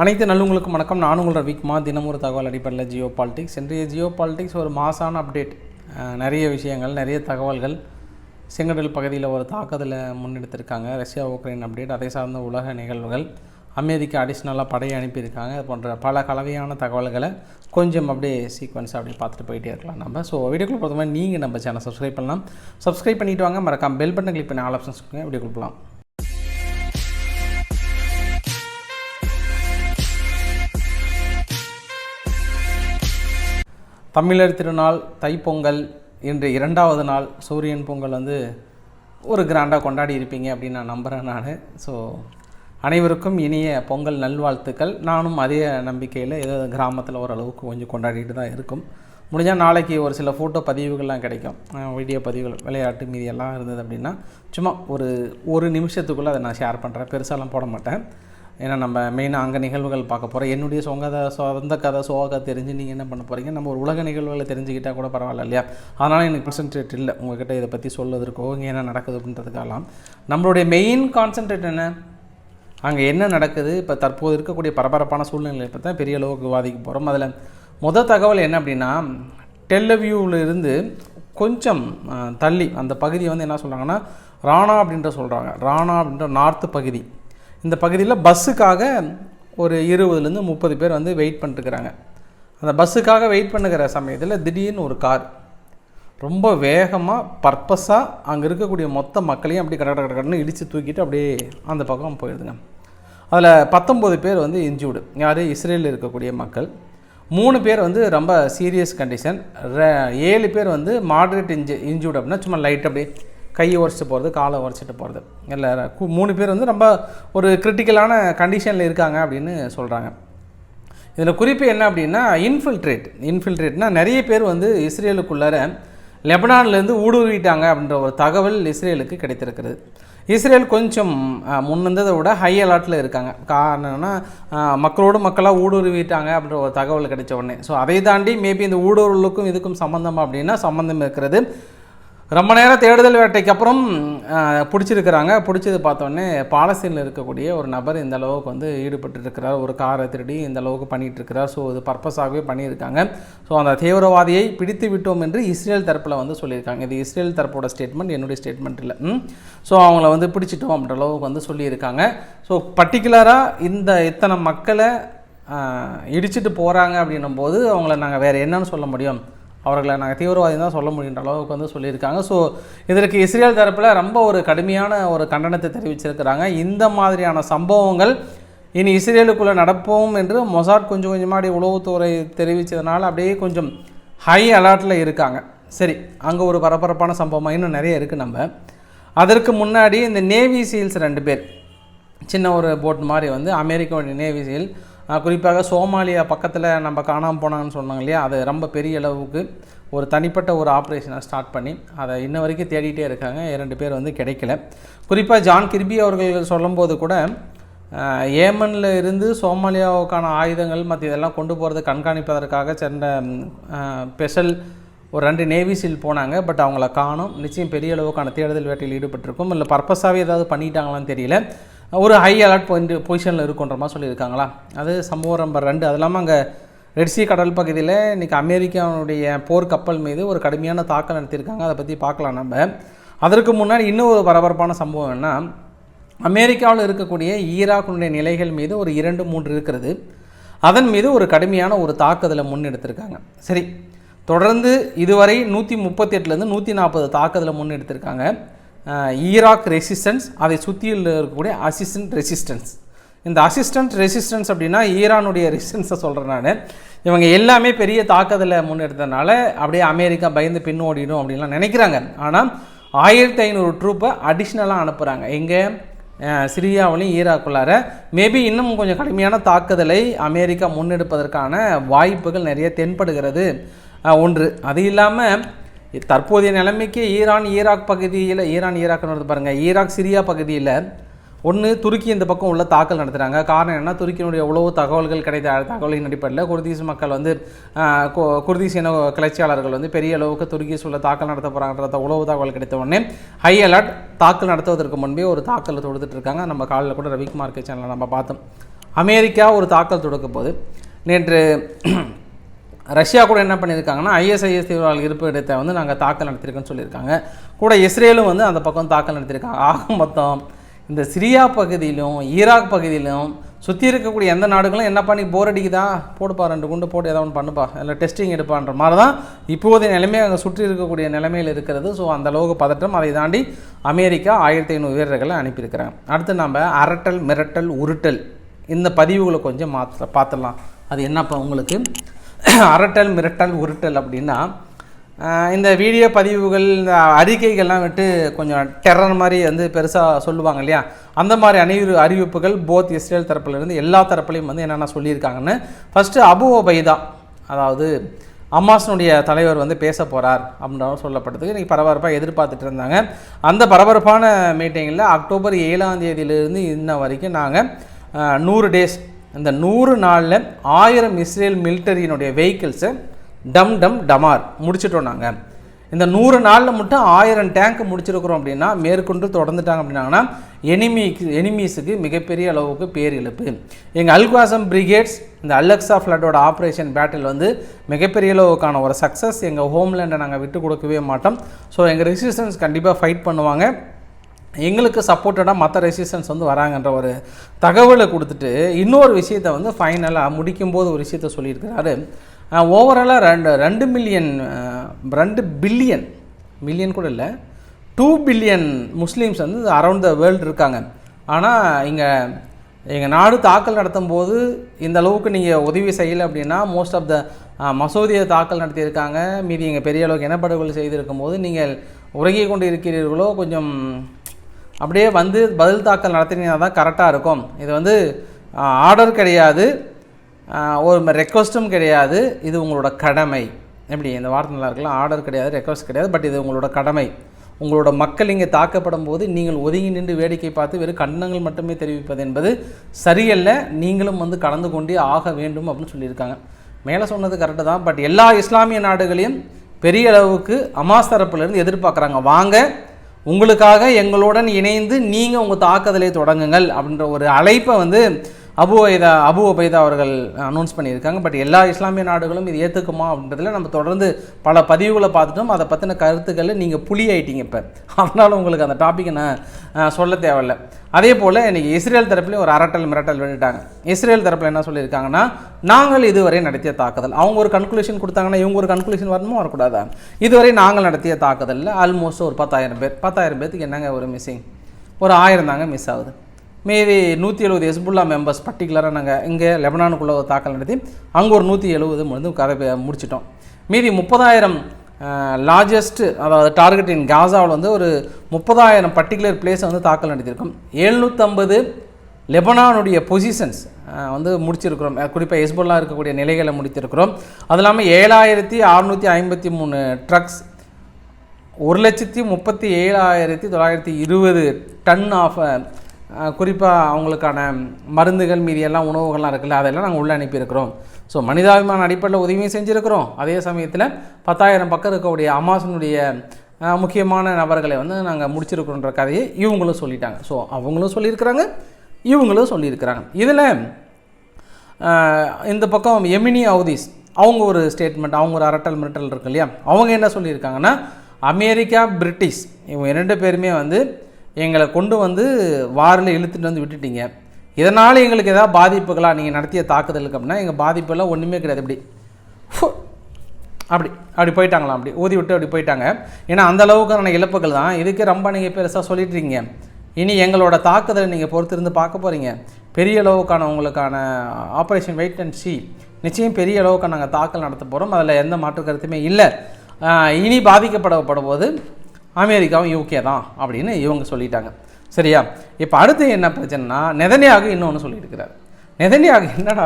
அனைத்து நல்லவங்களுக்கும் வணக்கம். நான் உங்களோட வீக்மா தினம் ஒரு தகவல் அடிப்படையில் ஜியோ பாலிடிக்ஸ். இன்றைய ஜியோ பாலிடிக்ஸ் ஒரு மாசான அப்டேட். நிறைய விஷயங்கள் நிறைய தகவல்கள் செங்கடல் பகுதியில் ஒரு தாக்குதலை முன்னெடுத்திருக்காங்க. ரஷ்யா உக்ரைன் அப்டேட் அதை சார்ந்த உலக நிகழ்வுகள். அமெரிக்கா அடிஷ்னலாக படையை அனுப்பியிருக்காங்க. அது போன்ற பல கலவையான தகவல்களை கொஞ்சம் அப்படியே சீக்வன்ஸ் அப்படியே பார்த்துட்டு போயிட்டே இருக்கலாம் நம்ம. ஸோ வீடியோக்குள்ள பொறுத்தவரை நீங்கள் நம்ம சேனல் சப்ஸ்கிரைப் பண்ணலாம். சப்ஸ்கிரைப் பண்ணிவிட்டு வாங்க. மறக்காம பெல் பட்டன் கிளிக் பண்ணி ஆல் ஆப்ஷன்ஸ் கொடுங்க வீடியோ கொடுக்கலாம். தமிழர் திருநாள் தைப்பொங்கல் இன்று இரண்டாவது நாள் சூரியன் பொங்கல் வந்து ஒரு கிராண்டாக கொண்டாடி இருப்பீங்க அப்படின்னு நான் நம்புகிறேன் நான். ஸோ அனைவருக்கும் இனிய பொங்கல் நல்வாழ்த்துக்கள். நானும் அதே நம்பிக்கையில் ஏதோ கிராமத்தில் ஓரளவுக்கு கொஞ்சம் கொண்டாடிட்டு தான் இருக்கும். முடிஞ்சால் நாளைக்கு ஒரு சில ஃபோட்டோ பதிவுகள்லாம் கிடைக்கும். வீடியோ பதிவுகள் விளையாட்டு மீதி எல்லாம் இருந்தது அப்படின்னா சும்மா ஒரு ஒரு நிமிஷத்துக்குள்ளே அதை நான் ஷேர் பண்ணுறேன் பெருசாலாம் போட மாட்டேன். ஏன்னா நம்ம மெயினாக அங்கே நிகழ்வுகள் பார்க்க போகிறோம் என்னுடைய சொந்த சொந்த கதை சோக கதை தெரிஞ்சு நீங்கள் என்ன பண்ண போகிறீங்க நம்ம ஒரு உலக நிகழ்வுகளை தெரிஞ்சுக்கிட்டால் கூட பரவாயில்ல இல்லையா? அதனால் எனக்கு கான்சன்ட்ரேட் இல்லை. உங்ககிட்ட இதை பற்றி சொல்வதற்கோ இங்கே என்ன நடக்குது அப்படின்றதுக்கெல்லாம். நம்மளுடைய மெயின் கான்சென்ட்ரேட் என்ன? அங்கே என்ன நடக்குது? இப்போ தற்போது இருக்கக்கூடிய பரபரப்பான சூழ்நிலையை பற்றி தான் பெரிய அளவுக்கு விவாதிக்க போகிறோம் அதில் முத தகவல் என்ன அப்படின்னா டெல்லவியூவில் இருந்து கொஞ்சம் தள்ளி அந்த பகுதியை வந்து என்ன சொல்கிறாங்கன்னா ராணா அப்படின்ற சொல்கிறாங்க ராணா அப்படின்ற நார்த்து பகுதி. இந்த பகுதியில் பஸ்ஸுக்காக ஒரு இருபதுலேருந்து முப்பது பேர் வந்து வெயிட் பண்ணிட்டுருக்குறாங்க. அந்த பஸ்ஸுக்காக வெயிட் பண்ணுகிற சமயத்தில் திடீர்னு ஒரு கார் ரொம்ப வேகமாக பர்பஸாக அங்கே இருக்கக்கூடிய மொத்த மக்களையும் அப்படியே கட கட கடன்னு இடித்து தூக்கிட்டு அப்படியே அந்த பக்கம் போயிடுதுங்க அதில் பத்தொம்போது பேர் வந்து இன்ஜூர்டு யார்? இஸ்ரேலில் இருக்கக்கூடிய மக்கள். மூணு பேர் வந்து ரொம்ப சீரியஸ் கண்டிஷன் ஏழு பேர் வந்து மாட்ரேட் இன்ஜு இன்ஜூர்டு அப்படின்னா சும்மா லைட் அப்படியே கையை உரைச்சிட்டு போகிறது காலை உரைச்சிட்டு போகிறது இல்லை மூணு பேர் வந்து ரொம்ப ஒரு கிரிட்டிக்கலான கண்டிஷனில் இருக்காங்க அப்படின்னு சொல்கிறாங்க இதில் குறிப்பு என்ன அப்படின்னா இன்ஃபில்ட்ரேட் இன்ஃபில்ட்ரேட்னா நிறைய பேர் வந்து இஸ்ரேலுக்குள்ளார லெபனான்லேருந்து ஊடுருவிட்டாங்க அப்படின்ற ஒரு தகவல் இஸ்ரேலுக்கு கிடைத்திருக்கிறது. இஸ்ரேல் கொஞ்சம் முன்னந்ததை விட ஹை அலர்ட்டில் இருக்காங்க. காரணம்னா மக்களோடு மக்களாக ஊடுருவிட்டாங்க அப்படின்ற ஒரு தகவல் கிடைச்ச உடனே. ஸோ அதை தாண்டி மேபி இந்த ஊடுருவலுக்கும் இதுக்கும் சம்மந்தம் அப்படின்னா சம்மந்தம் இருக்கிறது. ரொம்ப நேரம் தேடுதல் வேட்டைக்கு அப்புறம் பிடிச்சிருக்கிறாங்க. பிடிச்சது பார்த்தோன்னே பாலஸ்தீனில் இருக்கக்கூடிய ஒரு நபர் இந்த அளவுக்கு வந்து ஈடுபட்டு இருக்கிறார் ஒரு காரை திருடி இந்த அளவுக்கு பண்ணிகிட்டு இருக்கிறார் ஸோ இது பர்பஸாகவே பண்ணியிருக்காங்க. ஸோ அந்த தீவிரவாதியை பிடித்து விட்டோம் என்று இஸ்ரேல் தரப்பில் வந்து சொல்லியிருக்காங்க. இது இஸ்ரேல் தரப்போட ஸ்டேட்மெண்ட் என்னுடைய ஸ்டேட்மெண்ட் இல்லை. ஸோ அவங்கள வந்து பிடிச்சிட்டோம் அப்படின்ற அளவுக்கு வந்து சொல்லியிருக்காங்க. ஸோ பர்டிகுலராக இந்த இத்தனை மக்களை இடிச்சிட்டு போகிறாங்க அப்படின்னும் போது அவங்கள நாங்கள் வேறு என்னன்னு சொல்ல முடியும்? அவர்களை நாங்கள் தீவிரவாதி தான் சொல்ல முடியுன்ற அளவுக்கு வந்து சொல்லியிருக்காங்க. ஸோ இதற்கு இஸ்ரேல் தரப்பில் ரொம்ப ஒரு கடுமையான ஒரு கண்டனத்தை தெரிவிச்சிருக்கிறாங்க. இந்த மாதிரியான சம்பவங்கள் இனி இஸ்ரேலுக்குள்ளே நடப்போம் என்று மொசாட் கொஞ்சம் கொஞ்சமாக அப்படியே உளவுத்துறை தெரிவித்ததுனால அப்படியே கொஞ்சம் ஹை அலர்ட்டில் இருக்காங்க. சரி அங்கே ஒரு பரபரப்பான சம்பவமாக இன்னும் நிறைய இருக்குது நம்ம. அதற்கு முன்னாடி இந்த நேவி சீல்ஸ் ரெண்டு பேர் சின்ன ஒரு போட் மாதிரி வந்து அமெரிக்காவுடைய நேவி சீல் குறிப்பாக சோமாலியா பக்கத்தில் நம்ம காணாமல் போனாங்கன்னு சொன்னாங்க இல்லையா? அது ரொம்ப பெரிய அளவுக்கு ஒரு தனிப்பட்ட ஒரு ஆப்ரேஷனை ஸ்டார்ட் பண்ணி அதை இன்ன வரைக்கும் தேடிட்டே இருக்காங்க. இரண்டு பேர் வந்து கிடைக்கல. குறிப்பாக ஜான் கிர்பி அவர்கள் சொல்லும்போது கூட ஏமனில் இருந்து சோமாலியாவுக்கான ஆயுதங்கள் மற்ற இதெல்லாம் கொண்டு போகிறது கண்காணிப்பதற்காக சென்ற ஸ்பெஷல் ஒரு ரெண்டு நேவி சீல் போனாங்க. பட் அவங்கள காணும். நிச்சயம் பெரிய அளவுக்கான தேடுதல் வேட்டையில் ஈடுபட்டிருக்கும். இல்லை பர்பஸாகவே ஏதாவது பண்ணிட்டாங்களான்னு தெரியல. ஒரு ஹை அலர்ட் பாயிண்ட் பொசிஷனில் இருக்குன்ற மாதிரி சொல்லியிருக்காங்களா? அது சம்பவம் நம்பர் ரெண்டு. அது இல்லாமல் அங்கே ரெட்சி கடல் பகுதியில் இன்றைக்கி அமெரிக்காவுடைய போர் கப்பல் மீது ஒரு கடுமையான தாக்கல் நடத்தியிருக்காங்க. அதை பற்றி பார்க்கலாம் நம்ம. அதற்கு முன்னாடி இன்னும் ஒரு பரபரப்பான சம்பவம் என்ன அமெரிக்காவில் இருக்கக்கூடிய ஈராக்கினுடைய நிலைகள் மீது ஒரு இரண்டு மூன்று இருக்கிறது. அதன் மீது ஒரு கடுமையான ஒரு தாக்குதலை முன்னெடுத்திருக்காங்க. சரி தொடர்ந்து இதுவரை நூற்றி முப்பத்தி எட்டுலேருந்து நூற்றி நாற்பது தாக்குதலை முன்னெடுத்திருக்காங்க. ஈராக் ரெசிஸ்டன்ஸ் அதை சுற்றியில் இருக்கக்கூடிய அசிஸ்டன்ட் ரெசிஸ்டன்ஸ் இந்த அசிஸ்டன்ட் ரெசிஸ்டன்ஸ் அப்படின்னா ஈரானுடைய ரெசிஸ்டன்ஸை சொல்கிறேன் நான். இவங்க எல்லாமே பெரிய தாக்குதலை முன்னெடுத்ததுனால அப்படியே அமெரிக்கா பயந்து பின் ஓடிடும் அப்படின்லாம் நினைக்கிறாங்க. ஆனால் ஆயிரத்தி ஐநூறு ட்ரூப்பை அடிஷ்னலாக அனுப்புகிறாங்க எங்கே? சிரியாவிலையும் ஈராக்குள்ளார. மேபி இன்னும் கொஞ்சம் கடுமையான தாக்குதலை அமெரிக்கா முன்னெடுப்பதற்கான வாய்ப்புகள் நிறைய தென்படுகிறது. ஒன்று. அது இல்லாமல் தற்போதைய நிலைமைக்கு ஈரான் ஈராக் பகுதியில் ஈரான் ஈராக்னு வருது பாருங்கள் ஈராக் சிரியா பகுதியில் ஒன்று துருக்கி இந்த பக்கம் உள்ள தாக்கல் நடத்துகிறாங்க காரணம் என்னென்னா துருக்கியினுடைய உளவு தகவல்கள் கிடைத்த தகவலின் அடிப்படையில் குர்தீஸ் மக்கள் வந்து கு- குர்தீஸ் இன கிளர்ச்சியாளர்கள் வந்து பெரிய அளவுக்கு துருக்கீஸ் உள்ள தாக்கல் நடத்த போகிறாங்கன்றத உளவு தகவல் கிடைத்த உடனே ஹை அலர்ட் தாக்கல் நடத்துவதற்கு முன்பே ஒரு தாக்கல் தொடுத்துட்டு இருக்காங்க. நம்ம காலையில் கூட ரவிக்குமார் சேனலில் நம்ம பார்த்தோம். அமெரிக்கா ஒரு தாக்கல் தொடுக்க போது நேற்று ரஷ்யா கூட என்ன பண்ணியிருக்காங்கன்னா ஐஎஸ்ஐஎஸ் தீவிரவாத இருப்பு இடத்தை வந்து நாங்கள் தாக்கல் நடத்தியிருக்கோன்னு சொல்லியிருக்காங்க. கூட இஸ்ரேலும் வந்து அந்த பக்கம் தாக்கல் நடத்தியிருக்காங்க. ஆக மொத்தம் இந்த சிரியா பகுதியிலும் ஈராக் பகுதியிலும் சுற்றி இருக்கக்கூடிய எந்த நாடுகளும் என்ன பண்ணி போர் அடிக்குதா? போடுப்பா ரெண்டு குண்டு போட்டு ஏதாவது ஒன்று பண்ணுப்பா இல்லை டெஸ்டிங் எடுப்பான்ற மாதிரி தான் இப்போதைய நிலைமை அங்கே சுற்றி இருக்கக்கூடிய நிலைமையில் இருக்கிறது. ஸோ அந்த அளவுக்கு பதட்டம் அதை தாண்டி அமெரிக்கா ஆயிரத்தி ஐநூறு வீரர்களை அனுப்பியிருக்கிறாங்க. அடுத்து நம்ம அரட்டல் மிரட்டல் உருட்டல் இந்த பதிவுகளை கொஞ்சம் மாற்ற பார்த்துடலாம். அது என்னப்பா உங்களுக்கு? அரட்டல் மிரட்டல் உருட்டல் அப்படின்னா இந்த வீடியோ பதிவுகள் இந்த அறிக்கைகள்லாம் விட்டு கொஞ்சம் டெரர் மாதிரி வந்து பெருசாக சொல்லுவாங்க இல்லையா? அந்த மாதிரி அணிவு அறிவிப்புகள் போத் இஸ்ரேல் தரப்புலேருந்து எல்லா தரப்புலையும் வந்து என்னென்ன சொல்லியிருக்காங்கன்னு ஃபஸ்ட்டு அபு ஒபைதா அதாவது அம்மாஸனுடைய தலைவர் வந்து பேச போகிறார் அப்படின்ற சொல்லப்பட்டதுக்கு இன்றைக்கி பரபரப்பாக எதிர்பார்த்துட்டு இருந்தாங்க. அந்த பரபரப்பான மீட்டிங்கில் அக்டோபர் ஏழாம் தேதியிலிருந்து இன்ன வரைக்கும் நாங்கள் நூறு டேஸ் இந்த நூறு நாளில் ஆயிரம் இஸ்ரேல் மிலிட்டரியினுடைய வெஹிக்கிள்ஸை டம் டம் டமார் முடிச்சிட்டோம் நாங்கள் இந்த நூறு நாளில் மட்டும் ஆயிரம் டேங்க் முடிச்சிருக்கிறோம் அப்படின்னா மேற்கொண்டு தொடர்ந்துட்டாங்க அப்படின்னாங்கன்னா எனிமிக்கு எனிமீஸுக்கு மிகப்பெரிய அளவுக்கு பேர் இழப்பு எங்கள் அல்குவாசம் பிரிகேட்ஸ் இந்த அலெக்ஸா ஃப்ளட்டோட ஆப்ரேஷன் பேட்டில் வந்து மிகப்பெரிய அளவுக்கான ஒரு சக்ஸஸ் எங்கள் ஹோம்லேண்டை நாங்கள் விட்டு கொடுக்கவே மாட்டோம். ஸோ எங்கள் ரெசிஸ்டன்ஸ் கண்டிப்பாக ஃபைட் பண்ணுவாங்க. எங்களுக்கு சப்போர்ட்டடாக மற்ற ரெசிஸ்டன்ஸ் வந்து வராங்கன்ற ஒரு தகவலை கொடுத்துட்டு இன்னொரு விஷயத்தை வந்து ஃபைனலாக முடிக்கும்போது ஒரு விஷயத்த சொல்லியிருக்கிறாரு. ஓவராலாக ரெண்டு ரெண்டு மில்லியன் ரெண்டு பில்லியன் மில்லியன் கூட இல்லை டூ பில்லியன் முஸ்லீம்ஸ் வந்து அரவுண்ட் த வேர்ல்டு இருக்காங்க. ஆனால் இங்கே எங்கள் நாடு தாக்கல் நடத்தும் போது இந்த அளவுக்கு நீங்கள் உதவி செய்யலை அப்படின்னா மோஸ்ட் ஆஃப் த மசோதியை தாக்கல் நடத்தியிருக்காங்க. மீதி எங்கள் பெரிய அளவுக்கு இனப்படுகொலை செய்திருக்கும் போது நீங்கள் உறங்கி கொண்டு இருக்கிறீர்களோ கொஞ்சம் அப்படியே வந்து பதில் தாக்கல் நடத்தினீங்கன்னா தான் கரெக்டாக இருக்கும். இது வந்து ஆர்டர் கிடையாது. ஒரு ரெக்வஸ்ட்டும் கிடையாது. இது உங்களோட கடமை. எப்படி? இந்த வார்த்தை நல்லா இருக்கலாம் ஆர்டர் கிடையாது ரெக்வஸ்ட் கிடையாது பட் இது உங்களோட கடமை. உங்களோட மக்கள் இங்கே தாக்கப்படும் போது நீங்கள் ஒதுங்கி நின்று வேடிக்கை பார்த்து வெறும் கண்டனங்கள் மட்டுமே தெரிவிப்பது என்பது சரியல்ல. நீங்களும் வந்து கலந்து கொண்டே ஆக வேண்டும் அப்படின்னு சொல்லியிருக்காங்க. மேலே சொன்னது கரெக்டு தான் பட் எல்லா இஸ்லாமிய நாடுகளையும் பெரிய அளவுக்கு அமாஸ் தரப்புலேருந்து எதிர்பார்க்குறாங்க. வாங்க உங்களுக்காக எங்களுடன் இணைந்து நீங்கள் உங்கள் தாக்குதலை தொடங்குங்கள் அப்படின்ற ஒரு அழைப்பை வந்து அபு ஐதா அபு அபைதா அவர்கள் அனௌன்ஸ் பண்ணியிருக்காங்க. பட் எல்லா இஸ்லாமிய நாடுகளும் இது ஏற்றுக்குமா அப்படின்றதுல நம்ம தொடர்ந்து பல பதிவுகளை பார்த்துட்டோம். அதை பற்றின கருத்துக்களை நீங்கள் புலி ஆயிட்டீங்க இப்போ. அதனால உங்களுக்கு அந்த டாப்பிக்கை நான் சொல்ல தேவையில்ல. அதே போல் இன்றைக்கி இஸ்ரேல் தரப்புலேயும் ஒரு அரட்டல் மிரட்டல் விட்டுட்டாங்க. இஸ்ரேல் தரப்பில் என்ன சொல்லியிருக்காங்கன்னா நாங்கள் இதுவரை நடத்திய தாக்குதல். அவங்க ஒரு கன்க்ளூஷன் கொடுத்தாங்கன்னா இவங்க ஒரு கன்க்ளூஷன் வரணுமோ வரக்கூடாதா? இதுவரை நாங்கள் நடத்திய தாக்குதலில் ஆல்மோஸ்ட் ஒரு பத்தாயிரம் பேர். பத்தாயிரம் பேர்த்துக்கு என்னங்க ஒரு மிஸ்ஸிங் ஒரு ஆயிரம் தாங்க மிஸ் ஆகுது. மீதி நூற்றி எழுபது எஸ்புல்லா மெம்பர்ஸ் பர்டிகுலராக நாங்கள் இங்கே லெபனானுக்குள்ள ஒரு தாக்கல் நடத்தி அங்கே ஒரு நூற்றி எழுபது வந்து கதை முடிச்சிட்டோம். மீதி முப்பதாயிரம் லார்ஜஸ்ட் அதாவது டார்கெட் இன் காசாவில் வந்து ஒரு முப்பதாயிரம் பர்டிகுலர் பிளேஸை வந்து தாக்கல் நடத்தியிருக்கோம். எழுநூற்றம்பது லெபனானுடைய பொசிஷன்ஸ் வந்து முடிச்சிருக்கிறோம். குறிப்பாக எஸ்புல்லா இருக்கக்கூடிய நிலைகளை முடித்திருக்கிறோம். அது இல்லாமல் ஏழாயிரத்தி அறுநூற்றி ஐம்பத்தி மூணு ட்ரக்ஸ் ஒரு லட்சத்தி முப்பத்தி ஏழாயிரத்தி தொள்ளாயிரத்தி இருபது டன் ஆஃப் குறிப்பாக அவங்களுக்கான மருந்துகள் மீதி எல்லாம் உணவுகள்லாம் இருக்குல்ல அதெல்லாம் நாங்கள் உள்ளே அனுப்பியிருக்கிறோம். ஸோ மனிதாபிமான அடிப்படையில் உதவியும் செஞ்சுருக்கிறோம். அதே சமயத்தில் பத்தாயிரம் பக்கம் இருக்கக்கூடிய அமாசனுடைய முக்கியமான நபர்களை வந்து நாங்கள் முடிச்சிருக்கிறோன்ற கதையை இவங்களும் சொல்லிட்டாங்க. ஸோ அவங்களும் சொல்லியிருக்கிறாங்க இவங்களும் சொல்லியிருக்கிறாங்க. இதில் இந்த பக்கம் எமினி அவுதீஸ் அவங்க ஒரு ஸ்டேட்மெண்ட் அவங்க ஒரு அரட்டல் மிரட்டல் இருக்கு இல்லையா? அவங்க என்ன சொல்லியிருக்காங்கன்னா அமெரிக்கா பிரிட்டிஷ் இவங்க இரண்டு பேருமே வந்து எங்களை கொண்டு வந்து வாரில் இழுத்துட்டு வந்து விட்டுட்டீங்க. இதனால் எங்களுக்கு எதாவது பாதிப்புகளாக நீங்கள் நடத்திய தாக்குதலுக்கு அப்படின்னா எங்கள் பாதிப்பெல்லாம் ஒன்றுமே கிடையாது. இப்படி அப்படி. அப்படி போயிட்டாங்களாம். அப்படி. ஊதி விட்டு அப்படி போயிட்டாங்க. ஏன்னா அந்த அளவுக்கான இழப்புகள் தான். இதுக்கு ரொம்ப நீங்கள் பெருசாக சொல்லிட்டுருக்கீங்க இனி எங்களோட தாக்குதலை நீங்கள் பொறுத்திருந்து பார்க்க போகிறீங்க பெரிய அளவுக்கான உங்களுக்கான ஆப்ரேஷன் வெயிட் அண்ட் சி. நிச்சயம் பெரிய அளவுக்கு நாங்கள் தாக்கல் நடத்த போகிறோம் அதில் எந்த மாற்று கருத்துமே இல்லை. இனி பாதிக்கப்படப்படும் போது அமெரிக்காவும் யூகே தான் அப்படின்னு இவங்க சொல்லிட்டாங்க. சரியா? இப்போ அடுத்து என்ன பிரச்சனைனா நெதனியாக இன்னொன்று சொல்லியிருக்கிறார். நெதனியாக என்னடா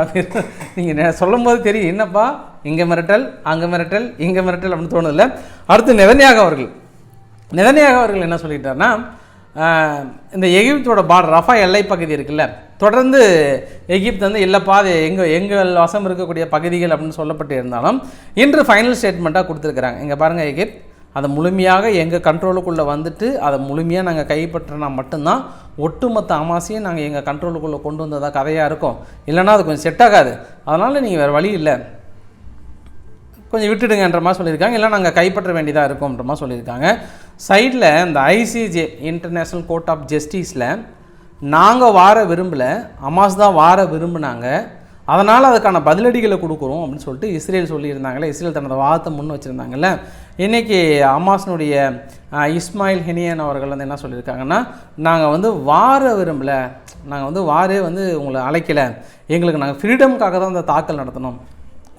நீங்கள் சொல்லும்போது தெரியும். என்னப்பா? இங்கே மிரட்டல் அங்கே மிரட்டல் இங்கே மிரட்டல் அப்படின்னு தோணுதில்ல. அடுத்து நெதனியாக அவர்கள். நெதனியாக அவர்கள் என்ன சொல்லிட்டாருன்னா இந்த எகிப்தோட பார்டர் ரஃபா எல்லை பகுதி இருக்குல்ல தொடர்ந்து எகிப்து வந்து இல்லைப்பா அது எங்கள் எங்கள் வசம் இருக்கக்கூடிய பகுதிகள் அப்படின்னு சொல்லப்பட்டு இருந்தாலும் இன்று ஃபைனல் ஸ்டேட்மெண்ட்டாக கொடுத்துருக்குறாங்க. இங்கே பாருங்கள் எகிப்த். அதை முழுமையாக எங்கள் கண்ட்ரோலுக்குள்ளே வந்துட்டு அதை முழுமையாக நாங்கள் கைப்பற்றினா மட்டும்தான் ஒட்டுமொத்த அமாசையும் நாங்கள் எங்கள் கண்ட்ரோலுக்குள்ளே கொண்டு வந்ததாக கதையாக இருக்கும். இல்லைன்னா அது கொஞ்சம் செட் ஆகாது. அதனால் நீங்கள் வேறு வழி இல்லை. கொஞ்சம் விட்டுடுங்கன்ற மாதிரி சொல்லியிருக்காங்க. இல்லை நாங்கள் கைப்பற்ற வேண்டியதாக இருக்கும்ன்ற மாதிரி சொல்லியிருக்காங்க. சைடில் இந்த ஐசிஜே இன்டர்நேஷ்னல் கோர்ட் ஆஃப் ஜஸ்டிஸில் நாங்கள் வார விரும்பலை அமாஸ் தான் வார விரும்பினாங்க. அதனால் அதுக்கான பதிலடிகளை கொடுக்குறோம் அப்படின்னு சொல்லிட்டு இஸ்ரேல் சொல்லியிருந்தாங்களே இஸ்ரேல் தனது வாதத்தை முன் வச்சுருந்தாங்கல்ல. இன்றைக்கி அமாஸ்னுடைய இஸ்மாயில் ஹெனியன் அவர்கள் வந்து என்ன சொல்லியிருக்காங்கன்னா நாங்கள் வந்து வார விரும்பலை. நாங்கள் வந்து வாரே வந்து உங்களை அழைக்கலை. எங்களுக்கு நாங்கள் ஃப்ரீடம்காக தான் அந்த தாக்கல் நடத்தணும்.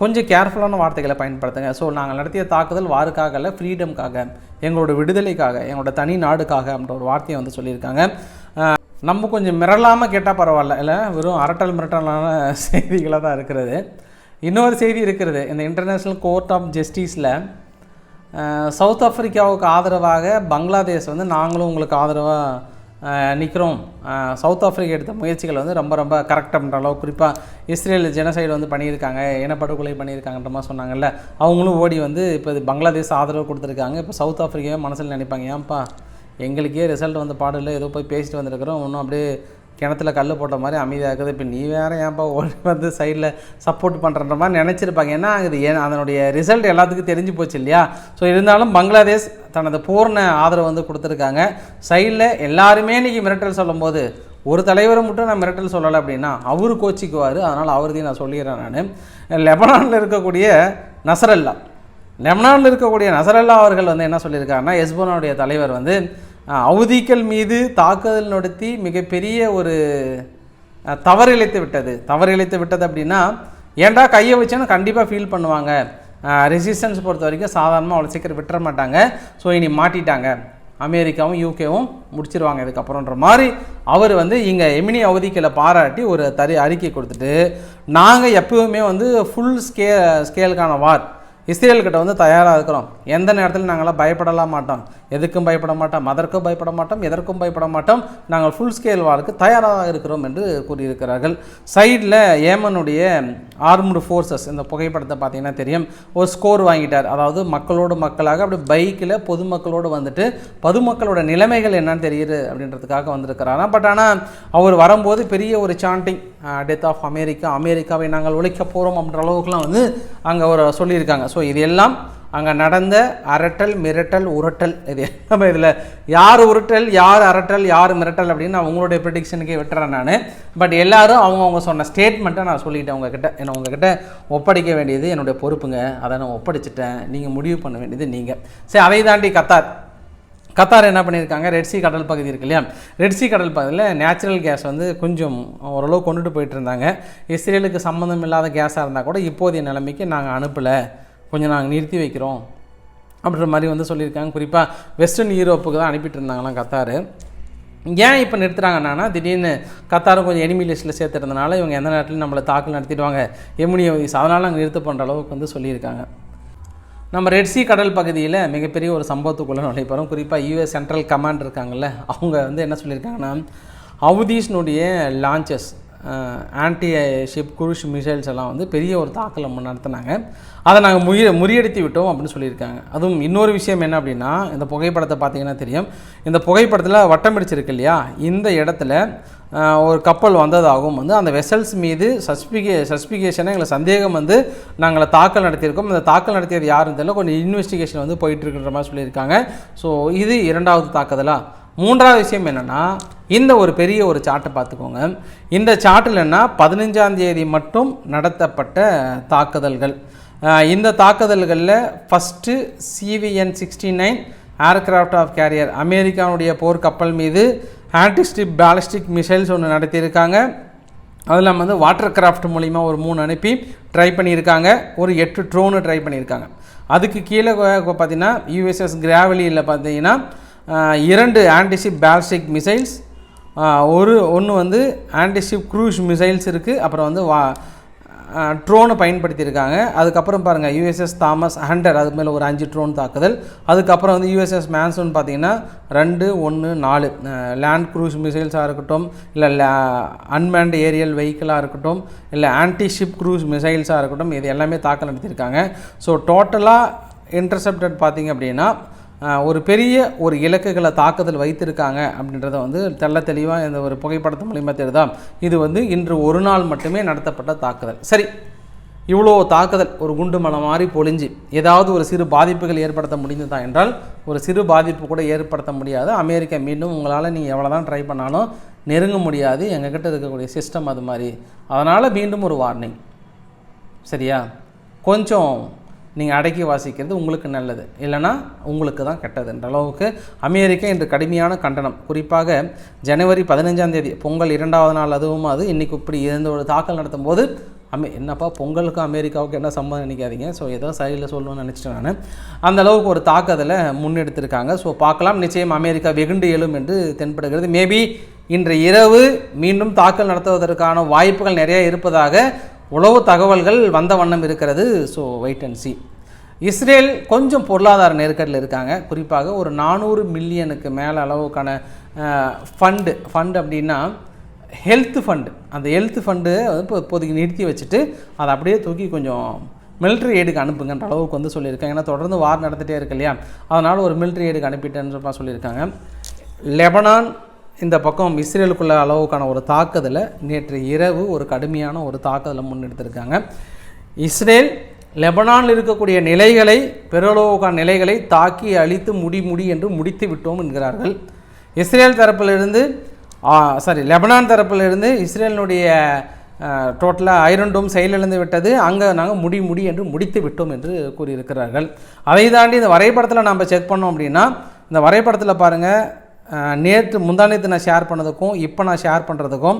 கொஞ்சம் கேர்ஃபுல்லான வார்த்தைகளை பயன்படுத்துங்க. ஸோ நாங்கள் நடத்திய தாக்குதல் வாருக்காக இல்லை ஃப்ரீடம்காக எங்களோட விடுதலைக்காக எங்களோட தனி நாடுக்காக அப்படின்ற ஒரு வார்த்தையை வந்து சொல்லியிருக்காங்க. நம்ம கொஞ்சம் மிரளாமல் கேட்டால் பரவாயில்ல. இல்லை வெறும் அரட்டல் மிரட்டலான செய்திகளாக தான் இருக்கிறது. இன்னொரு செய்தி இருக்கிறது. இந்த இன்டர்நேஷ்னல் கோர்ட் ஆஃப் ஜஸ்டிஸில் சவுத் ஆஃப்ரிக்காவுக்கு ஆதரவாக பங்களாதேஷ் வந்து நாங்களும் உங்களுக்கு ஆதரவாக நிற்கிறோம் சவுத் ஆஃப்ரிக்கா எடுத்த முயற்சிகள் வந்து ரொம்ப ரொம்ப கரெக்ட் அப்படின்ற அளவு குறிப்பாக இஸ்ரேல் ஜெனசைடு வந்து பண்ணியிருக்காங்க இனப்படுகொலை பண்ணியிருக்காங்கன்ற மாதிரி சொன்னாங்கல்ல. அவங்களும் ஓடி வந்து இப்போ இது பங்களாதேஷ் ஆதரவு கொடுத்துருக்காங்க. இப்போ சவுத் ஆஃப்ரிக்காவே மனசில் நினைப்பாங்க ஏன்ப்பா எங்களுக்கே ரிசல்ட் வந்து பாடல ஏதோ போய் பேசிட்டு வந்திருக்கிறோம். இன்னும் அப்படியே கிணத்துல கல் போட்ட மாதிரி அமைதியாக இருக்குது இப்போ நீ வேற ஏன்ப்பா ஓடி வந்து சைடில் சப்போர்ட் பண்ணுறன்ற மாதிரி நினச்சிருப்பாங்க. ஏன்னா இது ஏன் அதனுடைய ரிசல்ட் எல்லாத்துக்கும் தெரிஞ்சு போச்சு இல்லையா? ஸோ இருந்தாலும் பங்களாதேஷ் தனது பூர்ண ஆதரவு வந்து கொடுத்துருக்காங்க. சைடில் எல்லாருமே இன்றைக்கி மிரட்டல் சொல்லும்போது ஒரு தலைவரை மட்டும் நான் மிரட்டல் சொல்லலை அப்படின்னா அவர் கோச்சிக்குவார். அதனால் அவர்தையும் நான் சொல்லிடுறேன் நான். லெபனானில் இருக்கக்கூடிய நசரல்லா. லெபனானில் இருக்கக்கூடிய நசரல்லா அவர்கள் வந்து என்ன சொல்லியிருக்காருன்னா எஸ்போனுடைய தலைவர் வந்து அவதிக்கள் மீது தாக்குதல் நடத்தி மிகப்பெரிய ஒரு தவறிழைத்து விட்டது. தவறிழைத்து விட்டது அப்படின்னா ஏன்டா கையை வச்சேன்னு கண்டிப்பாக ஃபீல் பண்ணுவாங்க. ரெசிஸ்டன்ஸ் பொறுத்த வரைக்கும் சாதாரணமாக அவ்வளோ சீக்கிரம் விட்டுற மாட்டாங்க. ஸோ இனி மாட்டிட்டாங்க. அமெரிக்காவும் யூகேவும் முடிச்சிருவாங்க இதுக்கப்புறம்ன்ற மாதிரி அவர் வந்து இங்கே எமினி அவதிக்களை பாராட்டி ஒரு தறி அறிக்கை கொடுத்துட்டு நாங்கள் எப்பவுமே வந்து ஃபுல் ஸ்கே ஸ்கேலுக்கான வார் இஸ்ரேல்கிட்ட வந்து தயாராக இருக்கிறோம். எந்த நேரத்தில் நாங்களாம் பயப்படலாம் மாட்டோம். எதுக்கும் பயப்பட மாட்டோம் அதற்கும் பயப்பட மாட்டோம் எதற்கும் பயப்பட மாட்டோம். நாங்கள் ஃபுல் ஸ்கேல் வாருக்கு தயாராக இருக்கிறோம் என்று கூறியிருக்கிறார்கள். சைடில் ஏமனுடைய ஆர்ம்டு ஃபோர்ஸஸ் இந்த புகைப்படத்தை பார்த்தீங்கன்னா தெரியும். ஒரு ஸ்கோர் வாங்கிட்டார். அதாவது மக்களோடு மக்களாக அப்படி பைக்கில் பொதுமக்களோடு வந்துட்டு பொதுமக்களோட நிலைமைகள் என்னன்னு தெரியுது அப்படின்றதுக்காக வந்திருக்கிறாராம். பட் ஆனால் அவர் வரும்போது பெரிய ஒரு சாண்டிங் டெத் ஆஃப் அமெரிக்கா அமெரிக்காவை நாங்கள் ஒழிக்க போகிறோம் அப்படின்ற அளவுக்குலாம் வந்து அங்கே ஒரு சொல்லியிருக்காங்க. ஸோ இது எல்லாம் அங்கே நடந்த அரட்டல் மிரட்டல் உருட்டல். இது நம்ம இதில் யார் உருட்டல் யார் அரட்டல் யார் மிரட்டல் அப்படின்னு நான் உங்களுடைய ப்ரிடிக்ஷனுக்கே விட்டுறேன் நான். பட் எல்லாரும் அவங்கவுங்க சொன்ன ஸ்டேட்மெண்ட்டை நான் சொல்லிட்டேன் உங்ககிட்ட. என்ன உங்ககிட்ட ஒப்படைக்க வேண்டியது என்னுடைய பொறுப்புங்க. அதை நான் ஒப்படைச்சிட்டேன். நீங்கள் முடிவு பண்ண வேண்டியது நீங்கள் சரி அதை தாண்டி கத்தார். கத்தார் என்ன பண்ணியிருக்காங்க? ரெட்சி கடல் பகுதி இருக்கு இல்லையா? ரெட்சி கடல் பகுதியில் நேச்சுரல் கேஸ் வந்து கொஞ்சம் ஓரளவு கொண்டுட்டு போயிட்டு இருந்தாங்க. இஸ்ரேலுக்கு சம்மந்தம் இல்லாத கேஸாக இருந்தால் கூட இப்போதைய நிலைமைக்கு நாங்கள் அனுப்பலை. கொஞ்சம் நாங்கள் நிறுத்தி வைக்கிறோம் அப்படின்ற மாதிரி வந்து சொல்லியிருக்காங்க. குறிப்பாக வெஸ்டர்ன் யூரோப்புக்கு தான் அனுப்பிட்டு இருந்தாங்களாம் கத்தார். ஏன் இப்போ நிறுத்துறாங்கன்னா திடீர்னு கத்தாரும் கொஞ்சம் எனிமி லிஸ்ட்டில் சேர்த்துறதுனால இவங்க எந்த நேரத்துலையும் நம்மளை தாக்கல் நடத்திடுவாங்க. எமுனிய அதனால் நாங்கள் நிறுத்த பண்ணுற அளவுக்கு வந்து சொல்லியிருக்காங்க. நம்ம ரெட்சி கடல் பகுதியில் மிகப்பெரிய ஒரு சம்பவத்துக்குள்ளே நுழைப்போகிறோம் குறிப்பாக யூஎஸ் சென்ட்ரல் கமாண்ட் இருக்காங்கல்ல அவங்க வந்து என்ன சொல்லியிருக்காங்கன்னா ஹவுதீஸ்னுடைய launches anti ship cruise missiles எல்லாம் வந்து பெரிய ஒரு தாக்கலை நடத்தினாங்க அதை நாங்கள் முறிய முறியடித்து விட்டோம் அப்படின்னு சொல்லியிருக்காங்க. அதுவும் இன்னொரு விஷயம் என்ன அப்படின்னா இந்த புகைப்படத்தை பார்த்தீங்கன்னா தெரியும். இந்த புகைப்படத்தில் வட்டம் பிடிச்சிருக்கு இல்லையா? இந்த இடத்துல ஒரு கப்பல் வந்ததாகவும் வந்து அந்த வெசல்ஸ் மீது சஸ்பிகே சஸ்பிகேஷனை எங்களை சந்தேகம் வந்து நாங்கள் தாக்கல் நடத்தியிருக்கோம். இந்த தாக்கல் நடத்தியது யாருன்னு தெரியல. கொஞ்சம் இன்வெஸ்டிகேஷன் வந்து போயிட்டுருக்குன்ற மாதிரி சொல்லியிருக்காங்க. ஸோ இது இரண்டாவது தாக்குதலா? மூன்றாவது விஷயம் என்னென்னா இந்த ஒரு பெரிய ஒரு சார்ட்டை பார்த்துக்கோங்க. இந்த சார்ட்டில் என்ன? பதினஞ்சாம் தேதி மட்டும் நடத்தப்பட்ட தாக்குதல்கள். இந்த தாக்குதல்களில் first CVN sixty nine aircraft of carrier அமெரிக்காவுடைய போர் கப்பல் மீது ஆன்டிஸ்டிப் பேலிஸ்டிக் மிசைல்ஸ் ஒன்று நடத்தியிருக்காங்க. அது இல்லாமல் வந்து வாட்டர் கிராஃப்ட் மூலிமா ஒரு மூணு அனுப்பி ட்ரை பண்ணியிருக்காங்க. ஒரு எட்டு ட்ரோனு ட்ரை பண்ணியிருக்காங்க. அதுக்கு கீழே பார்த்தீங்கன்னா யூஎஸ்எஸ் கிராவலியில் பார்த்தீங்கன்னா இரண்டு ஆன்டிஷிப் பேலஸ்டிக் மிசைல்ஸ் ஒரு ஒன்று வந்து ஆன்டிஷிப் க்ரூஸ் மிசைல்ஸ் இருக்குது அப்புறம் வந்து வா ட்ரோனை பயன்படுத்தியிருக்காங்க. அதுக்கப்புறம் பாருங்கள் யூஎஸ்எஸ் தாமஸ் ஹண்டர் அது மேலே ஒரு அஞ்சு ட்ரோன் தாக்குதல். அதுக்கப்புறம் வந்து யூஎஸ்எஸ் மேன்சூன் பார்த்தீங்கன்னா ரெண்டு ஒன்று நாலு லேண்ட் க்ரூஸ் மிசைல்ஸாக இருக்கட்டும் இல்லை அன்மேண்ட் ஏரியல் வெஹிக்கிளாக இருக்கட்டும் இல்லை ஆன்டி ஷிப் க்ரூஸ் மிசைல்ஸாக இருக்கட்டும் இது எல்லாமே தாக்கல் நடத்தியிருக்காங்க. ஸோ டோட்டலாக இன்டர்செப்டட் பார்த்தீங்க அப்படின்னா ஒரு பெரிய ஒரு இலக்குகளை தாக்குதல் வைத்திருக்காங்க அப்படின்றத வந்து தெள்ள தெளிவாக இந்த ஒரு புகைப்படத்து மூலிமா தெரியுதா? இது வந்து இன்று ஒரு நாள் மட்டுமே நடத்தப்பட்ட தாக்குதல். சரி இவ்வளோ தாக்குதல் ஒரு குண்டு மலை மாதிரி பொழிஞ்சு ஏதாவது ஒரு சிறு பாதிப்புகள் ஏற்படுத்த முடிந்ததா என்றால் ஒரு சிறு பாதிப்பு கூட ஏற்படுத்த முடியாது. அமெரிக்கா மீண்டும் உங்களால் நீங்கள் எவ்வளோ தான் ட்ரை பண்ணாலும் நெருங்க முடியாது. எங்ககிட்ட இருக்கக்கூடிய சிஸ்டம் அது மாதிரி. அதனால் மீண்டும் ஒரு வார்னிங் சரியா? கொஞ்சம் நீங்கள் அடக்கி வாசிக்கிறது உங்களுக்கு நல்லது. இல்லைன்னா உங்களுக்கு தான் கெட்டதுன்ற அளவுக்கு அமெரிக்கா இன்று கடுமையான கண்டனம். குறிப்பாக ஜனவரி பதினஞ்சாம் தேதி பொங்கல் இரண்டாவது நாள் அதுவும் அது. இன்றைக்கி இப்படி இருந்த ஒரு தாக்கல் நடத்தும் போது அமே என்னப்பா பொங்கலுக்கும் அமெரிக்காவுக்கு என்ன சம்மந்தம் நினைக்காதீங்க. ஸோ ஏதோ சைடில் சொல்லணும்னு நினச்சிட்டேன் நான். அந்த அளவுக்கு ஒரு தாக்குதலை முன்னெடுத்திருக்காங்க. ஸோ பார்க்கலாம். நிச்சயம் அமெரிக்கா வெகுண்டு எழும் என்று தென்படுகிறது. மேபி இன்று இரவு மீண்டும் தாக்கல் நடத்துவதற்கான வாய்ப்புகள் நிறைய இருப்பதாக உளவு தகவல்கள் வந்த வண்ணம் இருக்கிறது. So wait and see Israel கொஞ்சம் பொருளாதார நெருக்கடியில் இருக்காங்க. குறிப்பாக ஒரு நானூறு மில்லியனுக்கு மேலே அளவுக்கான ஃபண்டு ஃபண்டு அப்படின்னா ஹெல்த் ஃபண்டு அந்த ஹெல்த் ஃபண்டு இப்போ இப்போதைக்கு நிறுத்தி வச்சுட்டு அதை அப்படியே தூக்கி கொஞ்சம் மிலிட்ரி எய்டுக்கு அனுப்புங்கன்ற அளவுக்கு வந்து சொல்லியிருக்காங்க. ஏன்னா தொடர்ந்து வார் நடந்துகிட்டே இருக்கு இல்லையா? அதனால் ஒரு மிலிட்ரி எய்டுக்கு அனுப்பிட்டேன்னு சொல்லியிருக்காங்க. லெபனான் இந்த பக்கம் இஸ்ரேலுக்குள்ள அளவுக்கான ஒரு தாக்குதலை நேற்று இரவு ஒரு கடுமையான ஒரு தாக்குதலை முன்னெடுத்திருக்காங்க. இஸ்ரேல் லெபனானில் இருக்கக்கூடிய நிலைகளை பெருளவுக்கான நிலைகளை தாக்கி அழித்து முடி முடி என்று முடித்து விட்டோம் என்கிறார்கள். இஸ்ரேல் தரப்பிலிருந்து சாரி லெபனான் தரப்பிலிருந்து இஸ்ரேலினுடைய டோட்டலாக ஐரண்டும் செயலிழந்து விட்டது. அங்கே நாங்கள் முடி முடி என்று முடித்து விட்டோம் என்று கூறியிருக்கிறார்கள். அதை தாண்டி இந்த வரைபடத்தில் நம்ம செக் பண்ணோம் அப்படின்னா இந்த வரைபடத்தில் பாருங்கள் நேற்று முந்தானத்து நான் ஷேர் பண்ணதுக்கும் இப்போ நான் ஷேர் பண்ணுறதுக்கும்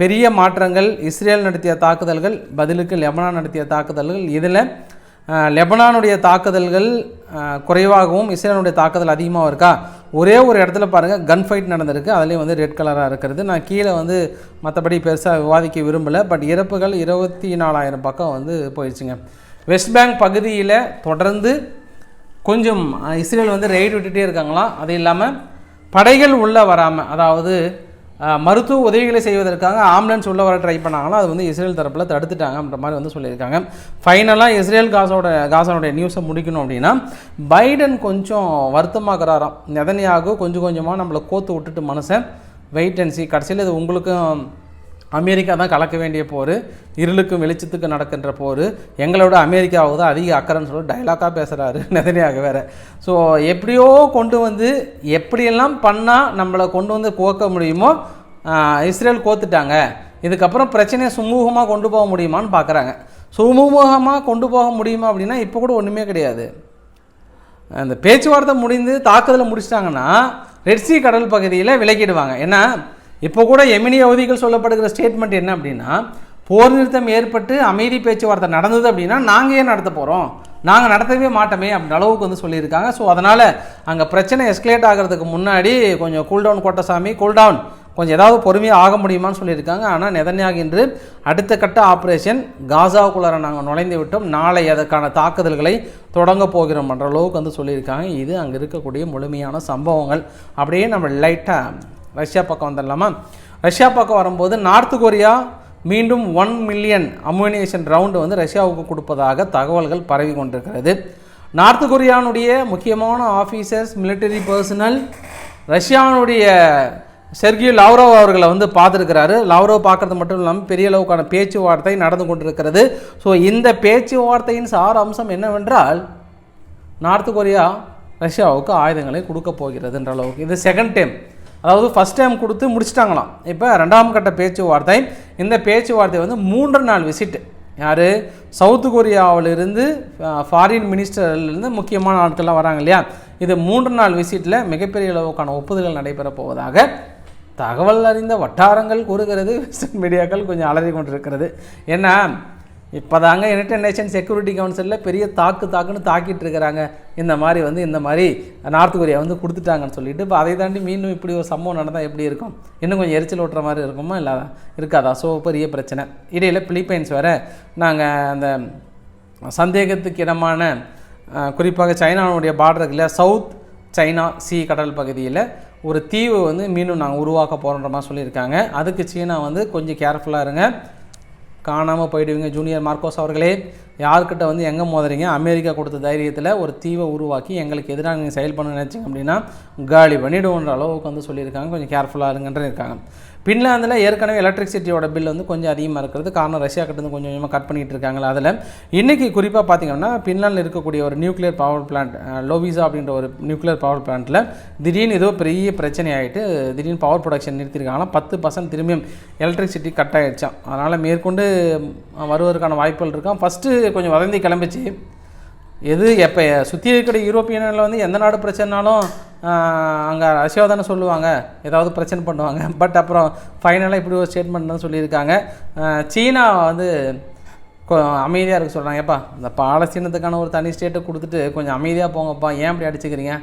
பெரிய மாற்றங்கள் இஸ்ரேல் நடத்திய தாக்குதல்கள் பதிலுக்கு லெபனான் நடத்திய தாக்குதல்கள் இதில் லெபனானுடைய தாக்குதல்கள் குறைவாகவும் இஸ்ரேலுடைய தாக்குதல் அதிகமாக இருக்கா? ஒரே ஒரு இடத்துல பாருங்கள் கன் ஃபைட் நடந்திருக்கு. அதுலேயும் வந்து ரெட் கலராக இருக்கிறது. நான் கீழே வந்து மற்றபடி பெருசாக விவாதிக்க விரும்பலை. பட் இறப்புகள் இருபத்தி நாலாயிரம் பக்கம் வந்து போயிடுச்சுங்க. வெஸ்ட் பேங்க் பகுதியில் தொடர்ந்து கொஞ்சம் இஸ்ரேல் வந்து ரெய்டு விட்டுகிட்டே இருக்காங்களாம். அது இல்லாமல் படைகள் உள்ளே வராமல் அதாவது மருத்துவ உதவிகளை செய்வதற்காக ஆம்புலன்ஸ் உள்ளே வர ட்ரை பண்ணாங்களோ அது வந்து இஸ்ரேல் தரப்பில் தடுத்துட்டாங்கன்ற மாதிரி வந்து சொல்லியிருக்காங்க. ஃபைனலாக இஸ்ரேல் காசோட காசனுடைய நியூஸை முடிக்கணும் அப்படின்னா பைடன் கொஞ்சம் வருத்தமாகறாராம் நெதனியாக கொஞ்சம் கொஞ்சமாக நம்மளை கோத்து விட்டுட்டு மனுஷன் வெயிட் அண்ட் சி கடைசியில் இது உங்களுக்கும் அமெரிக்கா தான் கலக்க வேண்டிய போர் இருளுக்கும் வெளிச்சத்துக்கும் நடக்கின்ற போர். எங்களோட அமெரிக்காவுக்கு தான் அதிக அக்கறைன்னு சொல்லி டைலாக்காக பேசுகிறாரு நெதனியாக வேறு. ஸோ எப்படியோ கொண்டு வந்து எப்படியெல்லாம் பண்ணால் நம்மளை கொண்டு வந்து கோக்க முடியுமோ இஸ்ரேல் கோத்துட்டாங்க இதுக்கப்புறம் பிரச்சனையை சுமூகமாக கொண்டு போக முடியுமான்னு பார்க்குறாங்க சுமூகமாக கொண்டு போக முடியுமா அப்படின்னா இப்போ கூட ஒன்றுமே கிடையாது. அந்த பேச்சுவார்த்தை முடிந்து தாக்குதலை முடிச்சிட்டாங்கன்னா ரெட்சி கடல் பகுதியில் விலக்கிடுவாங்க ஏன்னா இப்போ கூட எமினி அவதிகள் சொல்லப்படுகிற ஸ்டேட்மெண்ட் என்ன அப்படின்னா போர் நிறுத்தம் ஏற்பட்டு அமைதி பேச்சுவார்த்தை நடந்தது அப்படின்னா நாங்கள் ஏன் நடத்த போகிறோம் நாங்கள் நடத்தவே மாட்டோமே அப்படின்ற அளவுக்கு வந்து சொல்லியிருக்காங்க. ஸோ அதனால் அங்கே பிரச்சனை எஸ்கலேட் ஆகிறதுக்கு முன்னாடி கொஞ்சம் கூல்டவுன் கோட்டசாமி கூல்டவுன் கொஞ்சம் ஏதாவது பொறுமையாக ஆக முடியுமான்னு சொல்லியிருக்காங்க. ஆனால் நெதன்யாக இன்று அடுத்த கட்ட ஆப்ரேஷன் காசாவுக்குள்ளார நாங்கள் நுழைந்து விட்டோம். நாளை அதற்கான தாக்குதல்களை தொடங்க போகிறோம் என்ற அளவுக்கு வந்து சொல்லியிருக்காங்க. இது அங்கே இருக்கக்கூடிய முழுமையான சம்பவங்கள். அப்படியே நம்ம லைட்டாக ரஷ்யா பக்கம் வந்துடலாமா? ரஷ்யா பக்கம் வரும்போது நார்த் கொரியா மீண்டும் ஒன் மில்லியன் அம்யூனியேஷன் ரவுண்டு வந்து ரஷ்யாவுக்கு கொடுப்பதாக தகவல்கள் பரவி கொண்டிருக்கிறது. நார்த் கொரியானுடைய முக்கியமான ஆஃபீஸர்ஸ் மிலிட்டரி பர்சனல் ரஷ்யானுடைய செர்கியூ லவ்ரோவ் அவர்களை வந்து பார்த்துருக்கிறாரு. லவ்ரோவ் பார்க்குறது மட்டும் இல்லாமல் பெரிய அளவுக்கான பேச்சுவார்த்தை நடந்து கொண்டிருக்கிறது. ஸோ இந்த பேச்சுவார்த்தையின் சார அம்சம் என்னவென்றால் நார்த் கொரியா ரஷ்யாவுக்கு ஆயுதங்களை கொடுக்க போகிறதுன்ற அளவுக்கு. இது செகண்ட் டைம் அதாவது ஃபஸ்ட் டைம் கொடுத்து முடிச்சிட்டாங்களாம். இப்போ ரெண்டாம் கட்ட பேச்சுவார்த்தை இந்த பேச்சுவார்த்தை வந்து மூன்று நாள் விசிட் யார்? சவுத் கொரியாவிலிருந்து ஃபாரின் மினிஸ்டர்லேருந்து முக்கியமான ஆட்கள்லாம் வராங்க இல்லையா? இது மூன்று நாள் விசிட்டில் மிகப்பெரிய அளவுக்கான ஒப்புதல்கள் நடைபெறப் போவதாக தகவல் அறிந்த வட்டாரங்கள் கூறுகிறது. வெஸ்டர்ன் மீடியாக்கள் கொஞ்சம் அலறி கொண்டிருக்கிறது. ஏன்னா இப்போதாங்க யுனைடெட் நேஷன் செக்யூரிட்டி கவுன்சிலில் பெரிய தாக்கு தாக்குன்னு தாக்கிட்டு இருக்கிறாங்க. இந்த மாதிரி வந்து இந்த மாதிரி நார்த் கொரியா வந்து கொடுத்துட்டாங்கன்னு சொல்லிட்டு இப்போ அதை தாண்டி மீண்டும் இப்படி ஒரு சம்பவம் நடந்தால் எப்படி இருக்கும்? இன்னும் கொஞ்சம் எரிச்சல் ஓட்டுற மாதிரி இருக்குமா? இல்லாதா இருக்காதா? ஸோ பெரிய பிரச்சனை. இடையில் பிலிப்பைன்ஸ் வேறு நாங்கள் அந்த சந்தேகத்துக்கு இடமான குறிப்பாக சைனாவுடைய பார்டர் சவுத் சைனா சி கடல் பகுதியில் ஒரு தீவு வந்து மீண்டும் நாங்கள் உருவாக்க போகிறோன்ற மாதிரி சொல்லியிருக்காங்க. அதுக்கு சீனா வந்து கொஞ்சம் கேர்ஃபுல்லாக இருங்க. காணாமல் போயிடுவீங்க ஜூனியர் மார்க்கோஸ் அவர்களே. யார்கிட்ட வந்து எங்கே மோதுறீங்க? அமெரிக்கா கொடுத்த தைரியத்தில் ஒரு தீவை உருவாக்கி எங்களுக்கு எதிராக நீங்கள் செயல் பண்ண நினச்சிங்க அப்படின்னா காலி பண்ணிவிடுவோன்ற அளவுக்கு வந்து சொல்லியிருக்காங்க. கொஞ்சம் கேர்ஃபுல்லாக இருங்கன்ற இருக்காங்க. பின்லாந்தில் ஏற்கனவே எலக்ட்ரிசிட்டியோட பில் வந்து கொஞ்சம் அதிகமாக இருக்கிறது. காரணம் ரஷ்யா கிட்ட கொஞ்சம் கொஞ்சமாக கட் பண்ணிகிட்டு இருக்காங்களா அதில். இன்றைக்கி குறிப்பாக பார்த்தீங்கன்னா பின்லாந்தில் இருக்கக்கூடிய ஒரு நியூக்ளியர் பவர் பிளான்ட் லோவிசா அப்படின்ற ஒரு நியூக்ளியர் பவர் பிளான்ட்டில் திடீர்னு ஏதோ பெரிய பிரச்சனை ஆகிட்டு திடீர்னு பவர் ப்ரொடக்ஷன் நிறுத்திருக்காங்களாம் பத்து பர்சன்ட் திரும்பியும் எலக்ட்ரிசிட்டி கட் ஆகிடுச்சான் அதனால் மேற்கொண்டு வருவதற்கான வாய்ப்புகள் இருக்கான் ஃபஸ்ட்டு கொஞ்சம் வதந்தி கிளம்பிச்சு. எது எப்போ சுற்றி இருக்கிற யூரோப்பியனில் வந்து எந்த நாடு பிரச்சனைனாலும் அங்கே ரஷ்யாவை தானே சொல்லுவாங்க. ஏதாவது பிரச்சனை பண்ணுவாங்க. பட் அப்புறம் ஃபைனலாக இப்படி ஒரு ஸ்டேட்மெண்ட் தான் சொல்லியிருக்காங்க. சீனா வந்து அமைதியாக இருக்க சொல்கிறாங்க ஏப்பா இந்த பாலஸ்தீனத்துக்கான ஒரு தனி ஸ்டேட்டை கொடுத்துட்டு கொஞ்சம் அமைதியாக போங்கப்பா. ஏன் அப்படி அடிச்சுக்கிறீங்க?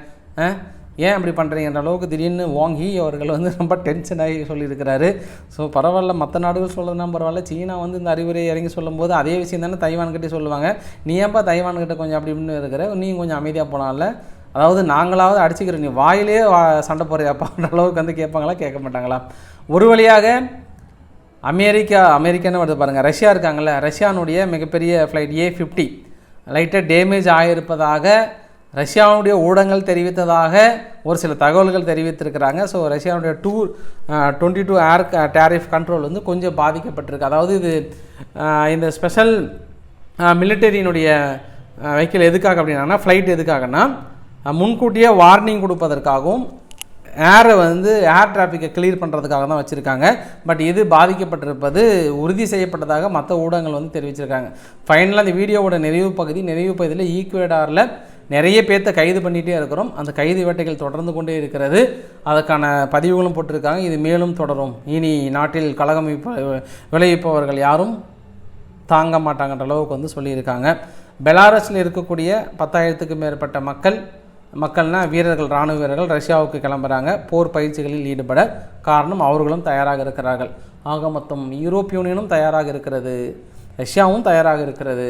ஏன் அப்படி பண்ணுறீங்கன்ற அளவுக்கு திடீர்னு வாங்கி அவர்கள் வந்து ரொம்ப டென்ஷன் ஆகி சொல்லியிருக்கிறாரு. ஸோ பரவாயில்ல மற்ற நாடுகள் சொல்கிறதுனா பரவாயில்ல. சீனா வந்து இந்த அறிவுரை இறங்கி சொல்லும்போது அதே விஷயம் தானே தைவான்கிட்டே சொல்லுவாங்க. நீ ஏன்ப்பா தைவான்கிட்ட கொஞ்சம் அப்படி இப்படின்னு இருக்கிற? நீ கொஞ்சம் அமைதியாக போனால அதாவது நாங்களாவது அடிச்சுக்கிறோம் நீ வாயிலே வா சண்டை போடுறியாப்பான்ற அளவுக்கு வந்து கேட்பாங்களா? கேட்க மாட்டாங்களா? ஒரு வழியாக அமெரிக்கா அமெரிக்கான்னு வருது பாருங்கள் ரஷ்யா இருக்காங்கல்ல ரஷ்யானுடைய மிகப்பெரிய ஃப்ளைட் ஏ ஃபிஃப்டி லைட்டாக டேமேஜ் ஆகியிருப்பதாக ரஷ்யாவுடைய ஊடகங்கள் தெரிவித்ததாக ஒரு சில தகவல்கள் தெரிவித்திருக்கிறாங்க. ஸோ ரஷ்யாவுடைய two twenty two air tariff control வந்து கொஞ்சம் பாதிக்கப்பட்டிருக்கு. அதாவது இது இந்த ஸ்பெஷல் மிலிட்டரியினுடைய வெஹிக்கிள் எதுக்காக அப்படின்னா ஃப்ளைட் எதுக்காகனா முன்கூட்டியே வார்னிங் கொடுப்பதற்காகவும் ஏரை வந்து ஏர் டிராஃபிக்கை கிளியர் பண்ணுறதுக்காக தான் வச்சுருக்காங்க. பட் இது பாதிக்கப்பட்டிருப்பது உறுதி செய்யப்பட்டதாக மற்ற ஊடகங்கள் வந்து தெரிவிச்சிருக்காங்க. ஃபைனலாக அந்த வீடியோவோட நிறைவு பகுதி நிறைவு பகுதியில் ஈக்குவேடாரில் நிறைய பேர்த்த கைது பண்ணிகிட்டே இருக்கிறோம். அந்த கைது வேட்டைகள் தொடர்ந்து கொண்டே இருக்கிறது. அதற்கான பதிவுகளும் போட்டிருக்காங்க. இது மேலும் தொடரும். இனி நாட்டில் கழகம் விளைவிப்பவர்கள் யாரும் தாங்க மாட்டாங்கன்ற அளவுக்கு வந்து சொல்லியிருக்காங்க. பெலாரஸில் இருக்கக்கூடிய பத்தாயிரத்துக்கு மேற்பட்ட மக்கள் மக்கள்னா வீரர்கள் இராணுவ வீரர்கள் ரஷ்யாவுக்கு கிளம்புறாங்க. போர் பயிற்சிகளில் ஈடுபட காரணம் அவர்களும் தயாராக இருக்கிறார்கள். ஆக மொத்தம் யூரோப் யூனியனும் தயாராக இருக்கிறது. ரஷ்யாவும் தயாராக இருக்கிறது.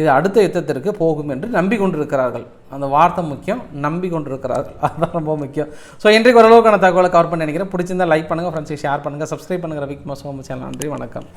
இது அடுத்த யுத்தத்திற்கு போகும் என்று நம்பிக்கொண்டிருக்கிறார்கள். அந்த வார்த்தை முக்கியம். நம்பிக்கொண்டிருக்கிறார்கள். அதுதான் ரொம்ப முக்கியம். ஸோ இன்றைக்கு ஓரளவுக்கான தகவலை கவர் பண்ணி நினைக்கிறேன். பிடிச்சிருந்தா லைக் பண்ணுங்கள் ஃப்ரெண்ட்ஸை ஷேர் பண்ணுங்கள் சப்ஸ்கிரைப் பண்ணுங்கள் ரவிக்குமார் சோமச்சேன் நன்றி வணக்கம்.